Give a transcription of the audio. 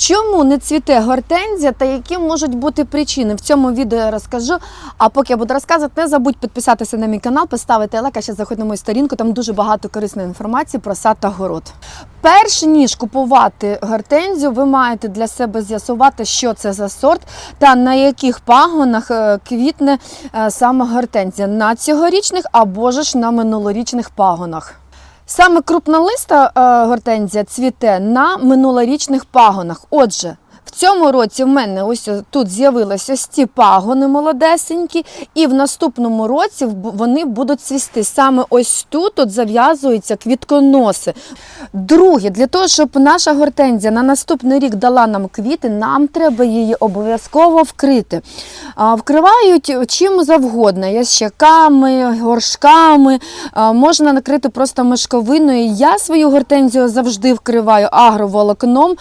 Чому не цвіте гортензія та які можуть бути причини? В цьому відео я розкажу. А поки я буду розказувати, не забудь підписатися на мій канал, поставити лайк, а ще заходь на мою сторінку, там дуже багато корисної інформації про сад та город. Перш ніж купувати гортензію, ви маєте для себе з'ясувати, що це за сорт та на яких пагонах е, квітне е, саме гортензія на цьогорічних або ж на минулорічних пагонах. Саме крупнолиста е, гортензія цвіте на минулорічних пагонах. Отже, в цьому році в мене ось тут з'явились ось ці пагони молодесенькі, і в наступному році вони будуть цвісти. Саме ось тут от зав'язуються квітконоси. Друге, для того, щоб наша гортензія на наступний рік дала нам квіти, нам треба її обов'язково вкрити. Вкривають чим завгодно, ящиками, горшками, можна накрити просто мешковиною. Я свою гортензію завжди вкриваю агроволокном.